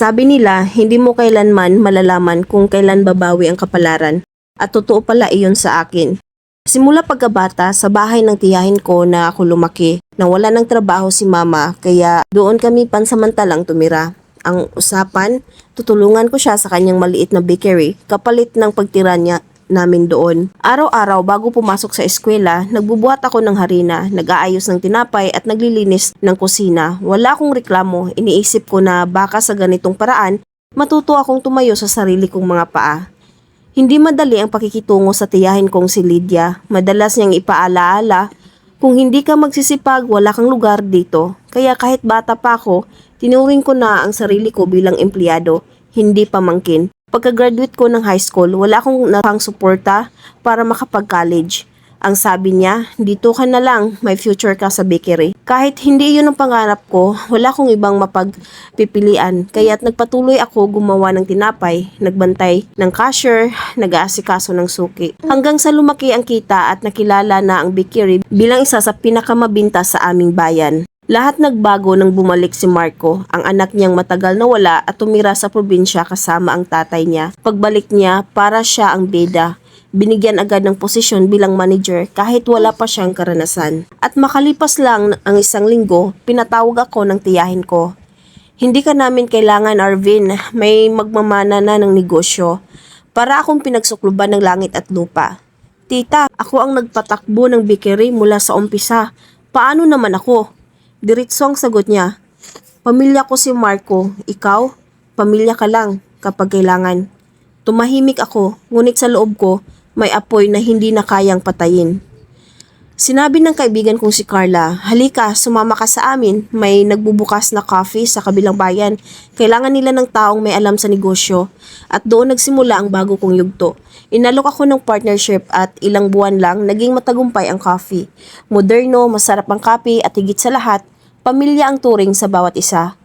Sabi nila, hindi mo kailanman malalaman kung kailan babawi ang kapalaran. At totoo pala iyon sa akin. Simula pagkabata, sa bahay ng tiyahin ko na ako lumaki, na wala ng trabaho si mama, kaya doon kami pansamantalang tumira. Ang usapan, tutulungan ko siya sa kanyang maliit na bakery, kapalit ng pagtira niya namin doon. Araw-araw bago pumasok sa eskwela, nagbubuhat ako ng harina, nag-aayos ng tinapay at naglilinis ng kusina. Wala akong reklamo, iniisip ko na baka sa ganitong paraan, matuto akong tumayo sa sarili kong mga paa. Hindi madali ang pakikitungo sa tiyahin kong si Lydia. Madalas niyang ipaalaala, kung hindi ka magsisipag, wala kang lugar dito. Kaya kahit bata pa ako, tinuring ko na ang sarili ko bilang empleyado, hindi pamangkin. Pagka-graduate ko ng high school, wala akong napang suporta para makapag-college. Ang sabi niya, dito ka na lang, may future ka sa bakery. Kahit hindi yun ang pangarap ko, wala akong ibang mapagpipilian. Kaya't nagpatuloy ako gumawa ng tinapay, nagbantay ng cashier, nag-aasikaso ng suki. Hanggang sa lumaki ang kita at nakilala na ang bakery bilang isa sa pinakamabinta sa aming bayan. Lahat nagbago nang bumalik si Marco, ang anak niyang matagal na wala at tumira sa probinsya kasama ang tatay niya. Pagbalik niya, para siya ang beda. Binigyan agad ng posisyon bilang manager kahit wala pa siyang karanasan. At makalipas lang ang isang linggo, pinatawag ako ng tiyahin ko. Hindi ka namin kailangan, Arvin. May magmamana na ng negosyo. Para akong pinagsukluban ng langit at lupa. Tita, ako ang nagpatakbo ng bakery mula sa umpisa. Paano naman ako? Diretso ang sagot niya. Pamilya ko si Marco. Ikaw? Pamilya ka lang kapag kailangan. Tumahimik ako, ngunit sa loob ko, may apoy na hindi na kayang patayin. Sinabi ng kaibigan kong si Carla, halika, sumama ka sa amin. May nagbubukas na coffee sa kabilang bayan. Kailangan nila ng taong may alam sa negosyo. At doon nagsimula ang bago kong yugto. Inalok ako ng partnership at ilang buwan lang naging matagumpay ang coffee. Moderno, masarap ang kape at higit sa lahat, pamilya ang turing sa bawat isa.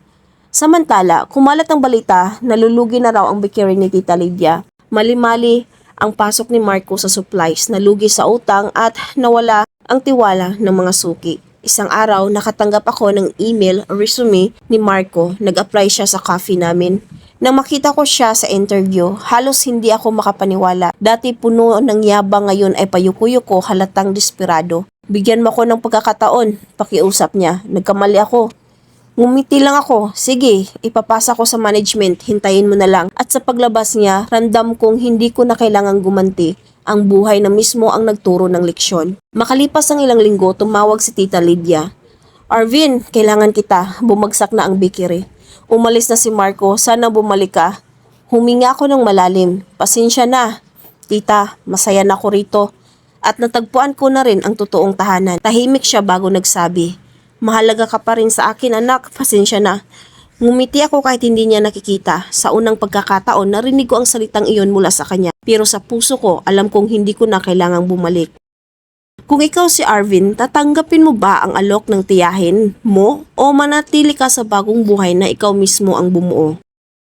Samantala, kumalat ang balita, nalulugi na raw ang bakery ni Tita Lydia. Mali-mali ang pasok ni Marco sa supplies, nalugi sa utang at nawala ang tiwala ng mga suki. Isang araw, nakatanggap ako ng email resume ni Marco. Nag-apply siya sa coffee namin. Nang makita ko siya sa interview, halos hindi ako makapaniwala. Dati puno ng yabang ngayon ay payuko-yuko halatang desperado. Bigyan mo ko ng pagkakataon, pakiusap niya. Nagkamali ako. Ngumiti lang ako. Sige, ipapasa ko sa management. Hintayin mo na lang. At sa paglabas niya, randam kong hindi ko na kailangang gumanti. Ang buhay na mismo ang nagturo ng leksyon. Makalipas ang ilang linggo, tumawag si Tita Lydia. Arvin, kailangan kita. Bumagsak na ang bakery. Umalis na si Marco. Sana bumalik ka. Huminga ako ng malalim. Pasensya na. Tita, masaya na ako rito. At natagpuan ko na rin ang totoong tahanan. Tahimik siya bago nagsabi. Mahalaga ka pa rin sa akin anak, pasensya na. Ngumiti ako kahit hindi niya nakikita. Sa unang pagkakataon, narinig ko ang salitang iyon mula sa kanya. Pero sa puso ko, alam kong hindi ko na kailangang bumalik. Kung ikaw si Arvin, tatanggapin mo ba ang alok ng tiyahin mo o manatili ka sa bagong buhay na ikaw mismo ang bumuo?